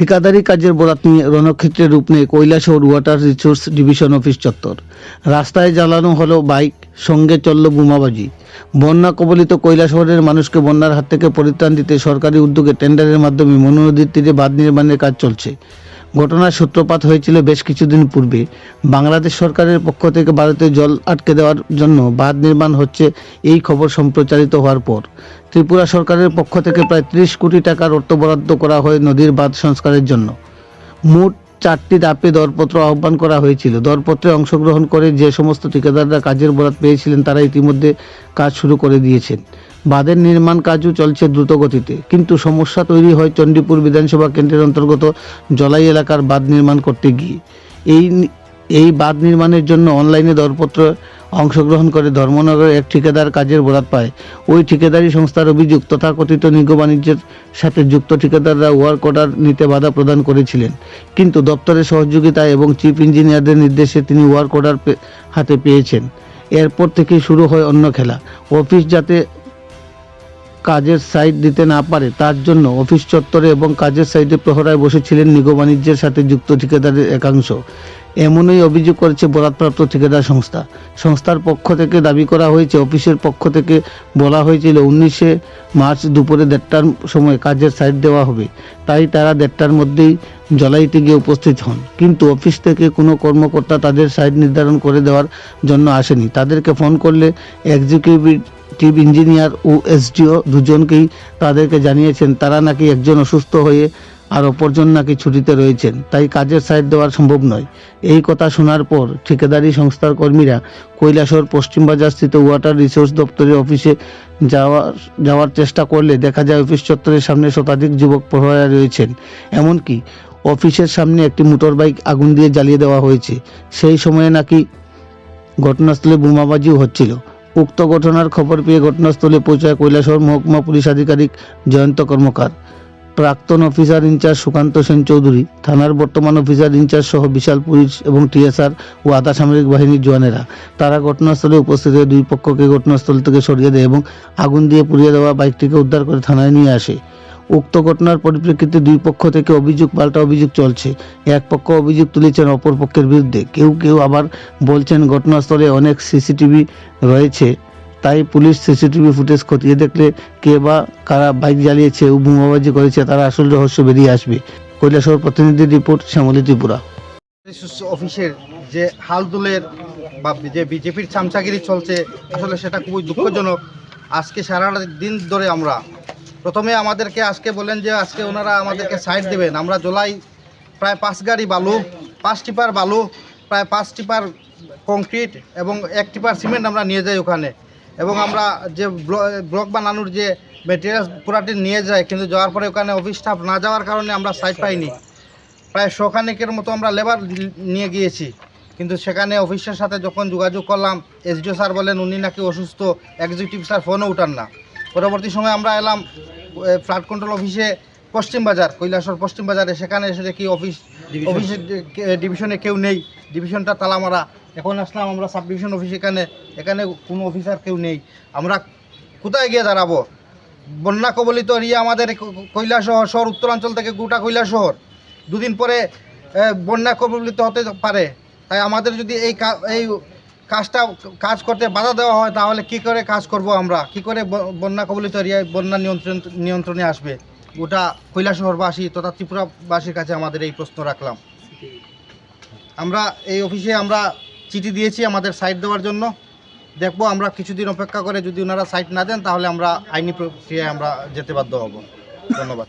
ঠিকাদারি কাজের বরাত নিয়ে রণক্ষেত্রে রূপ নেয় Kailashahar water resource division office চত্বর। রাস্তায় জ্বালানো হলো বাইক, সঙ্গে চলল বোমাবাজি। বন্যা কবলিত কৈলাসহরের মানুষকে বন্যার হাত থেকে পরিত্রাণ দিতে সরকারি উদ্যোগে টেন্ডারের মাধ্যমে মনোনদীর তীরে বাঁধ নির্মাণের কাজ চলছে। ঘটনার সূত্রপাত হয়েছিল বেশ কিছুদিন পূর্বে। বাংলাদেশ সরকারের পক্ষ থেকে ভারতে জল আটকে দেওয়ার জন্য বাঁধ নির্মাণ হচ্ছে এই খবর সম্প্রচারিত হওয়ার পর। ত্রিপুরা সরকারের পক্ষ থেকে প্রায় ত্রিশ কোটি টাকার অর্থ বরাদ্দ করা হয় নদীর বাঁধ সংস্কারের জন্য। মোট চারটি ধাপে দরপত্র আহ্বান করা হয়েছিল। দরপত্রে অংশগ্রহণ করে যে সমস্ত ঠিকাদাররা কাজের বরাত পেয়েছিলেন, তারা ইতিমধ্যে কাজ শুরু করে দিয়েছেন। বাঁধের নির্মাণ কাজও চলছে দ্রুতগতিতে। কিন্তু সমস্যা তৈরি হয় চণ্ডীপুর বিধানসভা কেন্দ্রের অন্তর্গত জলাই এলাকার বাঁধ নির্মাণ করতে গিয়ে। এই এই বাঁধ নির্মাণের জন্য অনলাইনে দরপত্র অংশগ্রহণ করে ধর্মনগরের এক ঠিকাদার কাজের বরাত পায়। ওই ঠিকাদারি সংস্থার অভিযোগ তথাকথিত নিগো বাণিজ্যের সাথে যুক্ত ঠিকাদাররা ওয়ার্ক অর্ডার নিতে বাধা প্রদান করেছিলেন। কিন্তু দপ্তরের সহযোগিতায় এবং চিফ ইঞ্জিনিয়ারদের নির্দেশে তিনি ওয়ার্ক অর্ডার হাতে পেয়েছেন। এরপর থেকে শুরু হয় অন্য খেলা। অফিস যাতে কাজের সাইট দিতে না পারে, তার জন্য অফিস চত্বরে এবং কাজের সাইটে প্রহরায় বসেছিলেন নিগো বাণিজ্যের সাথে যুক্ত ঠিকাদারের একাংশ। এমনই অভিযোগ করেছে বরাদপ্রাপ্ত ঠিকাদার সংস্থা। সংস্থার পক্ষ থেকে দাবি করা হয়েছে, অফিসের পক্ষ থেকে বলা হয়েছিল উনিশে মার্চ দুপুরে দেড়টার সময় কাজের সাইট দেওয়া হবে। তাই তারা দেড়টার মধ্যেই জলাইতে গিয়ে উপস্থিত হন। কিন্তু অফিস থেকে কোনো কর্মকর্তা তাদের সাইট নির্ধারণ করে দেওয়ার জন্য আসেনি। তাদেরকে ফোন করলে এক্সিকিউটিভ ইঞ্জিনিয়ার ও এসডিও দুজনকেই তাদেরকে জানিয়েছেন, তারা নাকি একজন অসুস্থ হয়ে আর অপরজন নাকি ছুটিতে রয়েছেন, তাই কাজের সাইড দেওয়া সম্ভব নয়। এই কথা শোনার পর ঠিকাদারি সংস্থার কর্মীরা কৈলাসহর পশ্চিমবাজার স্থিত ওয়াটার রিসোর্স দপ্তরের অফিসে যাওয়ার যাওয়ার চেষ্টা করলে দেখা যায় অফিস চত্বরের সামনে শতাধিক যুবক প্রহরা রয়েছেন। এমনকি অফিসের সামনে একটি মোটর বাইক আগুন দিয়ে জ্বালিয়ে দেওয়া হয়েছে। সেই সময়ে নাকি ঘটনাস্থলে বোমাবাজিও হচ্ছিল। উক্ত ঘটনার খবর পেয়ে ঘটনাস্থলে পৌঁছায় কৈলাসহর মহকুমা পুলিশ আধিকারিক জয়ন্ত কর্মকার। প্রাক্তন officer in charge Sukanta Sen Chowdhury, থানার বর্তমান অফিসার ইনচার্জ সহ বিশাল পুলিশ এবং টিএসআর ও আধা সামরিক বাহিনীর জওয়ানেরা। তারা ঘটনাস্থলে উপস্থিত হয়ে দুই পক্ষকে ঘটনাস্থল থেকে সরিয়ে দেয় এবং আগুন দিয়ে পুড়িয়ে দেওয়া বাইকটিকে উদ্ধার করে থানায় নিয়ে আসে। উক্ত ঘটনার পরিপ্রেক্ষিতে দুই পক্ষ থেকে অভিযোগ, পাল্টা অভিযোগ চলছে। এক পক্ষ অভিযোগ তুলেছেন, অপর পক্ষের বিরুদ্ধে। কেউ কেউ আবার বলছেন, ঘটনাস্থলে অনেক সিসিটিভি রয়েছে। তাই পুলিশ সিসিটিভি ফুটেজ খতিয়ে দেখলে কে বা কারা বাইক জ্বালিয়েছে ও বোমাবাজি করেছে তারা আসল রহস্য বেরিয়ে আসবে। কৈলাসহর প্রতিনিধি রিপোর্ট, শ্যামলী ত্রিপুরা। অফিসের যে হালদুলের বা যে বিজেপির চামচাগিরি চলছে, আসলে সেটা খুবই দুঃখজনক। আজকে সারা দিন ধরে আমরা, প্রথমে আমাদেরকে আজকে বলেন যে আজকে ওনারা আমাদেরকে সাইড দেবেন। আমরা জোলাই প্রায় পাঁচ গাড়ি বালু, পাঁচ টিপার বালু, প্রায় পাঁচ টিপার কংক্রিট এবং এক টিপার সিমেন্ট আমরা নিয়ে যাই ওখানে। এবং আমরা যে ব্ল- ব্লক বানানোর যে মেটেরিয়ালস পুরাটি নিয়ে যাই কিন্তু যাওয়ার পরে ওখানে অফিস স্টাফ না যাওয়ার কারণে আমরা সাইড পাইনি। প্রায় শখানেকের মতো আমরা লেবার নিয়ে গিয়েছি। কিন্তু সেখানে অফিসের সাথে যখন যোগাযোগ করলাম এসডিও স্যার বলেন উনি নাকি অসুস্থ এক্সিকিউটিভ স্যার ফোনও উঠান না। পরবর্তী সময় আমরা এলাম ফ্লাড কন্ট্রোল অফিসে পশ্চিম বাজার কৈলাসর পশ্চিম বাজারে। সেখানে এসে দেখি অফিস অফিসের ডিভিশনে কেউ নেই। ডিভিশনটা তালা মারা এখন আসলাম আমরা সাব ডিভিশন অফিস এখানে। এখানে কোনো অফিসার কেউ নেই। আমরা কোথায় গিয়ে দাঁড়াবো? বন্যা কবলিত এরিয়া আমাদের কৈলাসহর শহর শহর উত্তরাঞ্চল থেকে গোটা কৈলা শহর। দুদিন পরে বন্যা কবলিত হতে পারে। তাই আমাদের যদি এই এই কাজটা, কাজ করতে বাধা দেওয়া হয়, তাহলে কি করে কাজ করব আমরা? কি করে বন্যা কবলিত এরিয়ায় বন্যা নিয়ন্ত্রণ, নিয়ন্ত্রণে আসবে? গোটা কৈলাসহরবাসী তথা ত্রিপুরাবাসীর কাছে আমাদের এই প্রশ্ন রাখলাম। আমরা এই অফিসে আমরা চিঠি দিয়েছি আমাদের সাইট দেওয়ার জন্য। দেখব আমরা কিছুদিন অপেক্ষা করে যদি ওনারা সাইট না দেন তাহলে আমরা আইনি প্রক্রিয়ায় আমরা যেতে বাধ্য হব। ধন্যবাদ।